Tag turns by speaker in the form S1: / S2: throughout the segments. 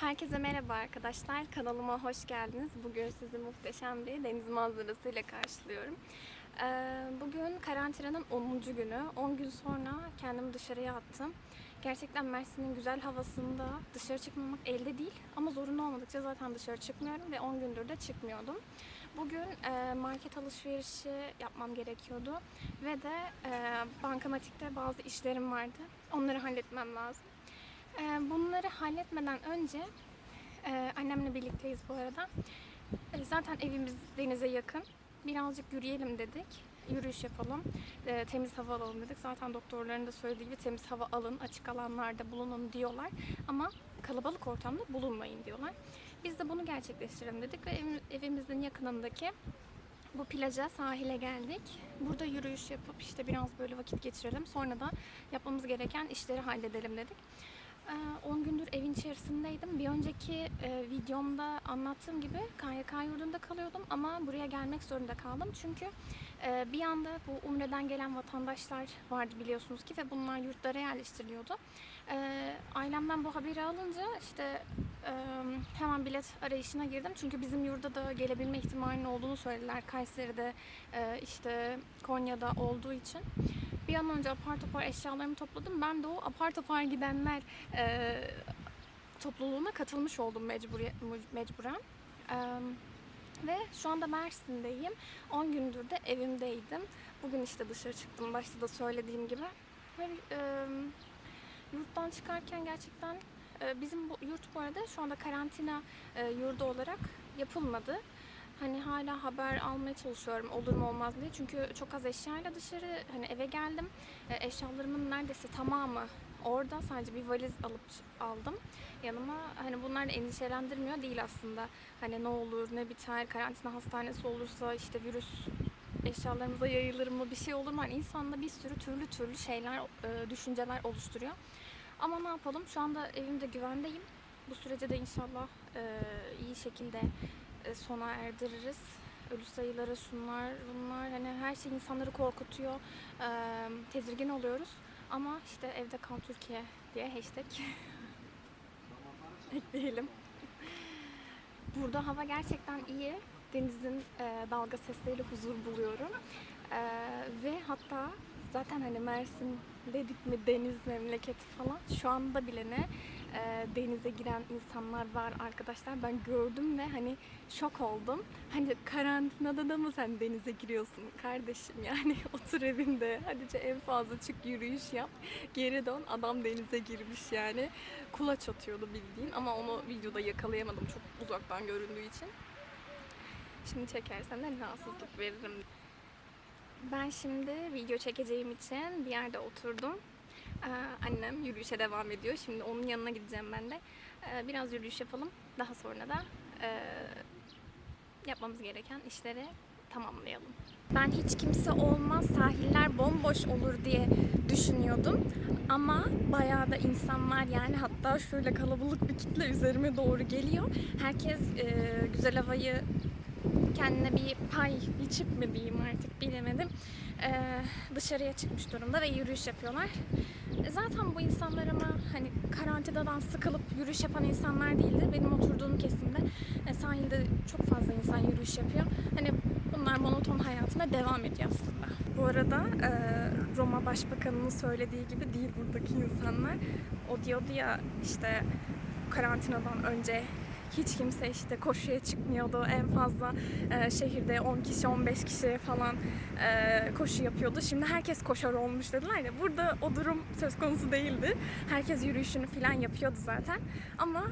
S1: Herkese merhaba arkadaşlar. Kanalıma hoş geldiniz. Bugün sizi muhteşem bir deniz manzarasıyla karşılıyorum. Ee, Bugün karantinanın 10. günü. 10 gün sonra kendimi dışarıya attım. Gerçekten Mersin'in güzel havasında dışarı çıkmamak elde değil. Ama zorunlu olmadıkça zaten dışarı çıkmıyorum ve 10 gündür de çıkmıyordum. Bugün e, market alışverişi yapmam gerekiyordu ve de e, bankamatikte bazı işlerim vardı. Onları halletmem lazım. Ee, Bunları halletmeden önce e, annemle birlikteyiz bu arada. E, Zaten evimiz denize yakın. Birazcık yürüyelim dedik. Yürüyüş yapalım. e, Temiz hava alalım dedik. Zaten doktorların da söylediği gibi temiz hava alın, açık alanlarda bulunun diyorlar. Ama kalabalık ortamda bulunmayın diyorlar. Biz de bunu gerçekleştirelim dedik ve ev- evimizin yakınındaki bu plaja, sahile geldik. Burada yürüyüş yapıp işte biraz böyle vakit geçirelim. Sonra da yapmamız gereken işleri halledelim dedik. Ee, 10 gündür evin içerisindeydim. Bir önceki e, videomda anlattığım gibi KYK yurdunda kalıyordum ama buraya gelmek zorunda kaldım. Çünkü e, bir anda bu Umre'den gelen vatandaşlar vardı biliyorsunuz ki ve bunlar yurtlara yerleştiriliyordu. E, ailemden bu haberi alınca işte e, hemen bilet arayışına girdim. Çünkü bizim yurda da gelebilme ihtimalinin olduğunu söylediler. Kayseri'de e, işte Konya'da olduğu için. Bir an önce apar topar eşyalarımı topladım. Ben de o apar topar gidenler e, topluluğuna katılmış oldum mecburi, mecburen. E, ve şu anda Mersin'deyim. 10 gündür de evimdeydim. Bugün işte dışarı çıktım başta da söylediğim gibi. Ve e, yurttan çıkarken gerçekten e, bizim bu yurt bu arada şu anda karantina e, yurdu olarak yapılmadı. Hani hala haber almaya çalışıyorum olur mu olmaz diye. Çünkü çok az eşyayla dışarı hani eve geldim. E, eşyalarımın neredeyse tamamı orada. Sadece bir valiz alıp aldım yanıma. Hani bunlar endişelendirmiyor değil aslında. Hani ne olur ne biter karantina hastanesi olursa işte virüs eşyalarımıza yayılır mı bir şey olur mu? Hani insanda bir sürü türlü türlü şeyler, e, düşünceler oluşturuyor. Ama ne yapalım? Şu anda evimde güvendeyim. Bu sürece de inşallah e, iyi şekilde sona erdiririz. Ölü sayıları şunlar bunlar hani her şey insanları korkutuyor. E, tedirgin oluyoruz. Ama işte evde kal Türkiye diye hashtag ekleyelim. Burada hava gerçekten iyi. Denizin e, dalga sesleriyle huzur buluyorum. E, ve hatta zaten hani Mersin dedik mi deniz memleketi falan şu anda bile ne e, denize giren insanlar var arkadaşlar. Ben gördüm ve hani şok oldum. Hani karantinada da mı sen denize giriyorsun kardeşim yani otur evinde. Hadice en fazla çık yürüyüş yap. Geri dön adam denize girmiş yani. Kulaç atıyordu bildiğin ama onu videoda yakalayamadım çok uzaktan göründüğü için. Şimdi çekersem de rahatsızlık veririm. Ben şimdi video çekeceğim için bir yerde oturdum. Ee, annem yürüyüşe devam ediyor. Şimdi onun yanına gideceğim ben de. Ee, biraz yürüyüş yapalım. Daha sonra da e, yapmamız gereken işleri tamamlayalım. Ben hiç kimse olmaz, sahiller bomboş olur diye düşünüyordum. Ama bayağı da insan var yani hatta şöyle kalabalık bir kitle üzerime doğru geliyor. Herkes e, güzel havayı kendine bir pay biçip mi diyeyim artık bilemedim. Ee, dışarıya çıkmış durumda ve yürüyüş yapıyorlar. Zaten bu insanlar ama hani karantinadan sıkılıp yürüyüş yapan insanlar değildi. Benim oturduğum kesimde e, sahilde çok fazla insan yürüyüş yapıyor. Hani bunlar monoton hayatına devam ediyor aslında. Bu arada e, Roma Başbakanı'nın söylediği gibi değil buradaki insanlar. O diyordu ya işte karantinadan önce hiç kimse işte koşuya çıkmıyordu. En fazla e, şehirde 10 kişi 15 kişi falan e, koşu yapıyordu. Şimdi herkes koşar olmuş dediler ya. Burada o durum söz konusu değildi. Herkes yürüyüşünü falan yapıyordu zaten. Ama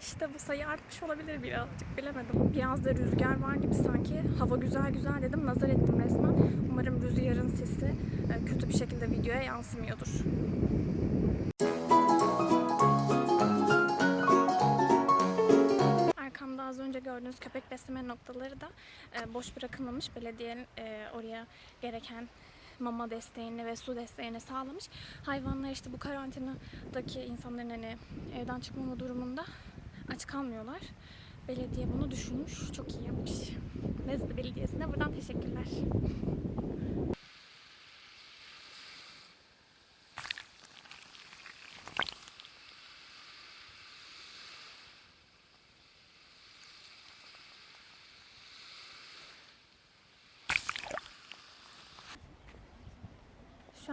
S1: işte bu sayı artmış olabilir birazcık bilemedim. Biraz da rüzgar var gibi sanki. Hava güzel güzel dedim. Nazar ettim resmen. Umarım rüzgarın sesi e, kötü bir şekilde videoya yansımıyordur. Gördüğünüz köpek besleme noktaları da e, boş bırakılmamış. Belediyenin e, oraya gereken mama desteğini ve su desteğini sağlamış. Hayvanlar işte bu karantinadaki insanların hani evden çıkmama durumunda aç kalmıyorlar. Belediye bunu düşünmüş. Çok iyi yapmış. Mezdi Belediyesi'ne buradan teşekkürler.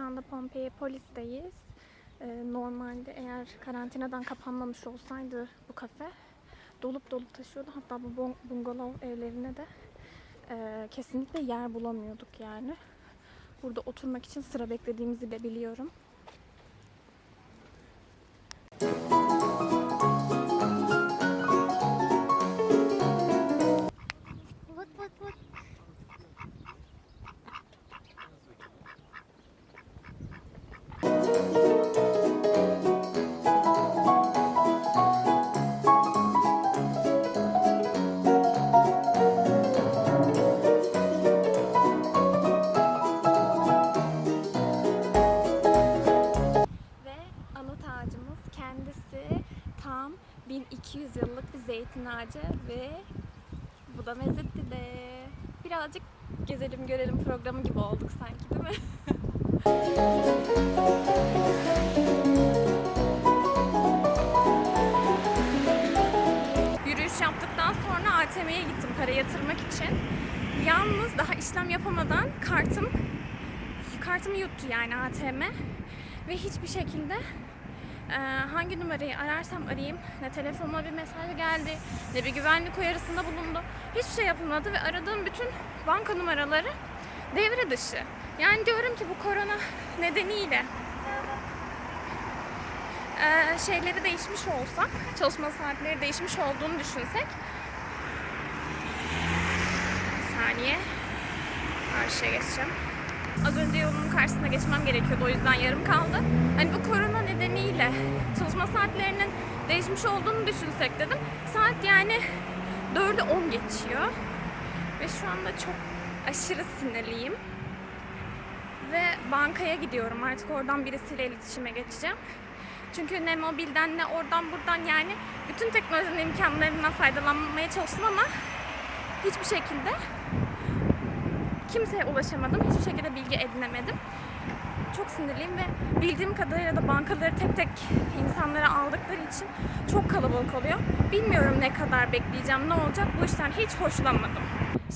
S1: Şu anda Pompei Polis'teyiz. Ee, normalde eğer karantinadan kapanmamış olsaydı bu kafe dolup dolup taşıyordu. Hatta bu bung- bungalov evlerine de e, kesinlikle yer bulamıyorduk yani. Burada oturmak için sıra beklediğimizi de biliyorum. 1200 yıllık bir zeytin ağacı ve bu da Mezitli'de. Birazcık gezelim görelim programı gibi olduk sanki değil mi? Yürüyüş yaptıktan sonra ATM'ye gittim para yatırmak için. Yalnız daha işlem yapamadan kartım kartımı yuttu yani ATM ve hiçbir şekilde e, hangi numarayı ararsam arayayım ne telefonuma bir mesaj geldi ne bir güvenlik uyarısında bulundu. Hiçbir şey yapılmadı ve aradığım bütün banka numaraları devre dışı. Yani diyorum ki bu korona nedeniyle e, şeyleri değişmiş olsa, çalışma saatleri değişmiş olduğunu düşünsek bir saniye karşıya geçeceğim. Az önce yolumun karşısına geçmem gerekiyordu o yüzden yarım kaldı. Hani bu korona nedeniyle çalışma saatlerinin değişmiş olduğunu düşünsek dedim. Saat yani 4'ü 10 geçiyor. Ve şu anda çok aşırı sinirliyim. Ve bankaya gidiyorum artık oradan birisiyle iletişime geçeceğim. Çünkü ne mobilden ne oradan buradan yani bütün teknolojinin imkanlarından faydalanmaya çalıştım ama hiçbir şekilde kimseye ulaşamadım. Hiçbir şekilde bilgi edinemedim. Çok sinirliyim ve bildiğim kadarıyla da bankaları tek tek insanlara aldıkları için çok kalabalık oluyor. Bilmiyorum ne kadar bekleyeceğim, ne olacak bu işten hiç hoşlanmadım.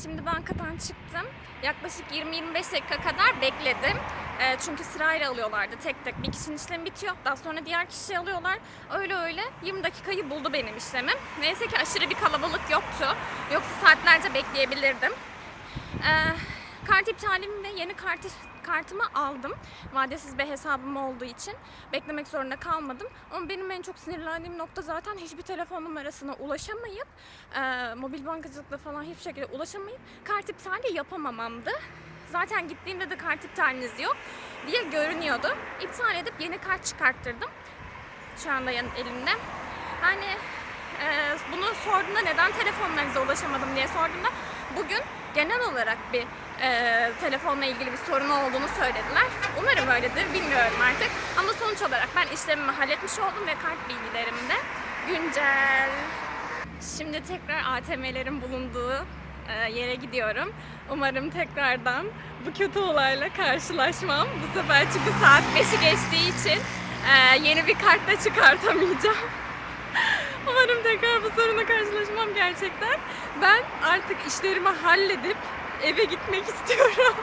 S1: Şimdi bankadan çıktım. Yaklaşık 20-25 dakika kadar bekledim. Ee, çünkü sırayla alıyorlardı tek tek. Bir kişinin işlemi bitiyor. Daha sonra diğer kişiyi alıyorlar. Öyle öyle 20 dakikayı buldu benim işlemim. Neyse ki aşırı bir kalabalık yoktu. Yoksa saatlerce bekleyebilirdim. Ee, kart iptalim ve yeni kartı, kartımı aldım. Vadesiz bir hesabım olduğu için beklemek zorunda kalmadım. Ama benim en çok sinirlendiğim nokta zaten hiçbir telefon numarasına ulaşamayıp e, mobil bankacılıkla falan hiçbir şekilde ulaşamayıp kart iptali yapamamamdı. Zaten gittiğimde de kart iptaliniz yok diye görünüyordu. İptal edip yeni kart çıkarttırdım. Şu anda elimde. Hani e, bunu sorduğunda neden telefonlarınıza ulaşamadım diye sorduğumda bugün genel olarak bir e, telefonla ilgili bir sorun olduğunu söylediler. Umarım öyledir, bilmiyorum artık. Ama sonuç olarak ben işlemimi halletmiş oldum ve kart bilgilerim de güncel. Şimdi tekrar ATM'lerin bulunduğu e, yere gidiyorum. Umarım tekrardan bu kötü olayla karşılaşmam. Bu sefer çünkü saat 5'i geçtiği için e, yeni bir kart da çıkartamayacağım. Umarım tekrar bu sorunla karşılaşmam gerçekten. Ben artık işlerimi halledip eve gitmek istiyorum.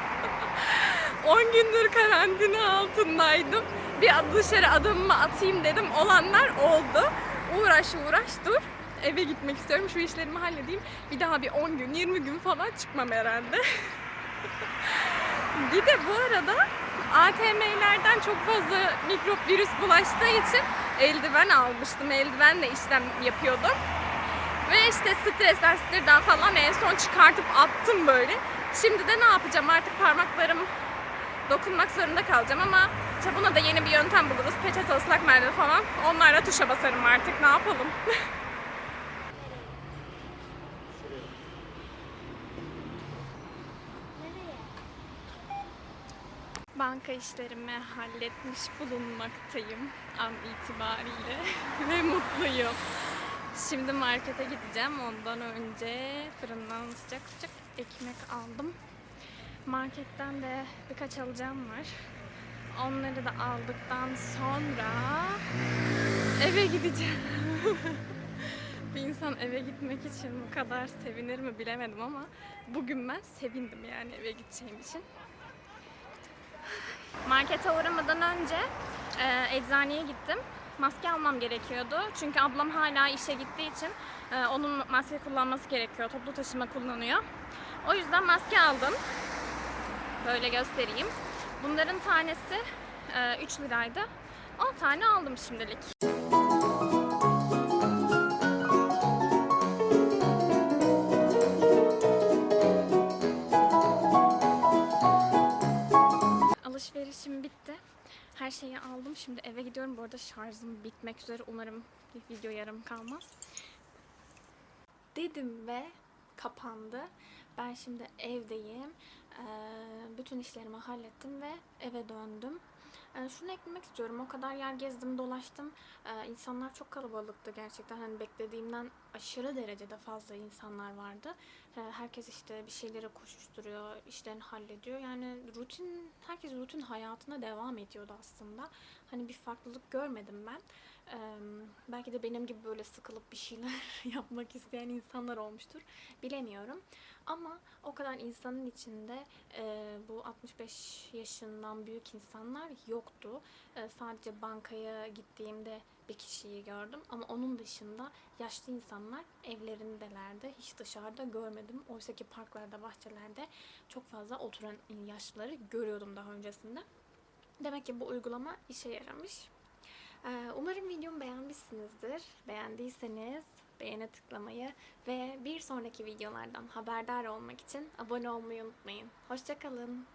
S1: 10 gündür karantina altındaydım. Bir dışarı adımımı atayım dedim. Olanlar oldu. Uğraş uğraş dur. Eve gitmek istiyorum. Şu işlerimi halledeyim. Bir daha bir 10 gün, 20 gün falan çıkmam herhalde. bir de bu arada ATM'lerden çok fazla mikrop virüs bulaştığı için eldiven almıştım. Eldivenle işlem yapıyordum. Ve işte stresten, sinirden falan en son çıkartıp attım böyle. Şimdi de ne yapacağım artık parmaklarım dokunmak zorunda kalacağım ama işte buna da yeni bir yöntem buluruz. Peçete, ıslak mendil falan. Onlarla tuşa basarım artık. Ne yapalım? Banka işlerimi halletmiş bulunmaktayım an itibariyle ve mutluyum. Şimdi markete gideceğim. Ondan önce fırından sıcak sıcak ekmek aldım. Marketten de birkaç alacağım var. Onları da aldıktan sonra eve gideceğim. Bir insan eve gitmek için bu kadar sevinir mi bilemedim ama bugün ben sevindim yani eve gideceğim için. Markete uğramadan önce e, eczaneye gittim. Maske almam gerekiyordu. Çünkü ablam hala işe gittiği için e, onun maske kullanması gerekiyor. Toplu taşıma kullanıyor. O yüzden maske aldım. Böyle göstereyim. Bunların tanesi e, 3 liraydı. 10 tane aldım şimdilik. Alışverişim bitti. Her şeyi aldım. Şimdi eve gidiyorum. Bu arada şarjım bitmek üzere. Umarım video yarım kalmaz. Dedim ve kapandı. Ben şimdi evdeyim. Ee, bütün işlerimi hallettim ve eve döndüm. Ee, şunu eklemek istiyorum. O kadar yer gezdim, dolaştım. Ee, insanlar çok kalabalıktı gerçekten. Hani beklediğimden aşırı derecede fazla insanlar vardı. Ee, herkes işte bir şeylere koşuşturuyor, işlerini hallediyor. Yani rutin, herkes rutin hayatına devam ediyordu aslında. Hani bir farklılık görmedim ben. Belki de benim gibi böyle sıkılıp bir şeyler yapmak isteyen insanlar olmuştur. Bilemiyorum. Ama o kadar insanın içinde bu 65 yaşından büyük insanlar yoktu. Sadece bankaya gittiğimde bir kişiyi gördüm. Ama onun dışında yaşlı insanlar evlerindelerdi. Hiç dışarıda görmedim. Oysa ki parklarda, bahçelerde çok fazla oturan yaşlıları görüyordum daha öncesinde. Demek ki bu uygulama işe yaramış. Ee, Umarım videomu beğenmişsinizdir. Beğendiyseniz beğene tıklamayı ve bir sonraki videolardan haberdar olmak için abone olmayı unutmayın. Hoşçakalın.